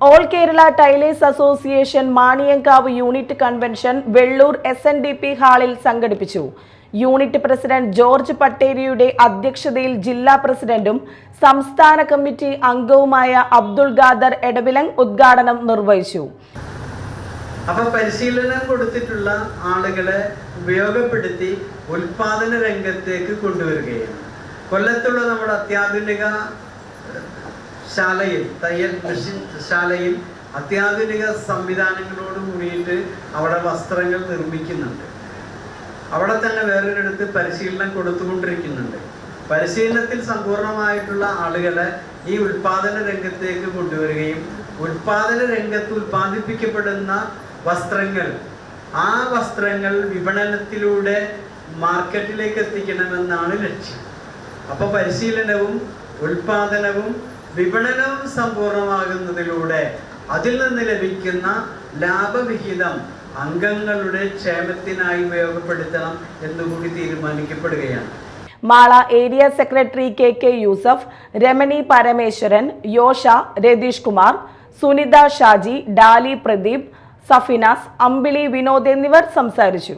All Kerala tailors association Maniyankavu unit convention Vellur S N D P ഹാളിൽ സംഘടിപ്പിച്ചു unit president George പട്ടേരിയുടെ അധ്യക്ഷതയിൽ ജില്ലാ പ്രസിഡന്റും സംസ്ഥാന കമ്മിറ്റി അംഗവുമായ അബ്ദുൾ ഖാദർ എടവിലങ് ഉദ്ഘാടനം നിർവഹിച്ചു അപ്പൊ പരിശീലനം കൊടുത്തിട്ടുള്ള ആളുകളെ ഉപയോഗപ്പെടുത്തി ഉൽപാദന രംഗത്തേക്ക് കൊണ്ടുവരികയാണ്. കൊല്ലത്തുള്ള നമ്മുടെ അത്യാധുനിക ശാലയിൽ തയ്യൽ മെഷീൻ ശാലയിൽ അത്യാധുനിക സംവിധാനങ്ങളോട് കൂടിയിട്ട് അവിടെ വസ്ത്രങ്ങൾ നിർമ്മിക്കുന്നുണ്ട്. അവിടെ തന്നെ വേറൊരിടത്ത് പരിശീലനം കൊടുത്തുകൊണ്ടിരിക്കുന്നുണ്ട്. പരിശീലനത്തിൽ സമ്പൂർണമായിട്ടുള്ള ആളുകളെ ഈ ഉൽപാദന രംഗത്തേക്ക് കൊണ്ടുവരികയും ഉൽപാദന രംഗത്ത് ഉൽപ്പാദിപ്പിക്കപ്പെടുന്ന വസ്ത്രങ്ങൾ ആ വസ്ത്രങ്ങൾ വിപണനത്തിലൂടെ മാർക്കറ്റിലേക്ക് എത്തിക്കണമെന്നാണ് ലക്ഷ്യം. അപ്പോൾ പരിശീലനവും ഉൽപാദനവും വിപണനവും സമ്പൂർണമാകുന്നതിലൂടെ അതിൽ നിന്ന് ലഭിക്കുന്ന ലാഭവിഹിതം അംഗങ്ങളുടെ ക്ഷേമത്തിനായി ഉപയോഗപ്പെടുത്തണം എന്നുകൂടി തീരുമാനിക്കപ്പെടുകയാണ്. Mala area secretary K K Yusuf Ramani Parameswaran Yosha Ratheesh Kumar Sunitha Shaji Dali Pradeep Safinas Ambili Vinod എന്നിവർ സംസാരിച്ചു.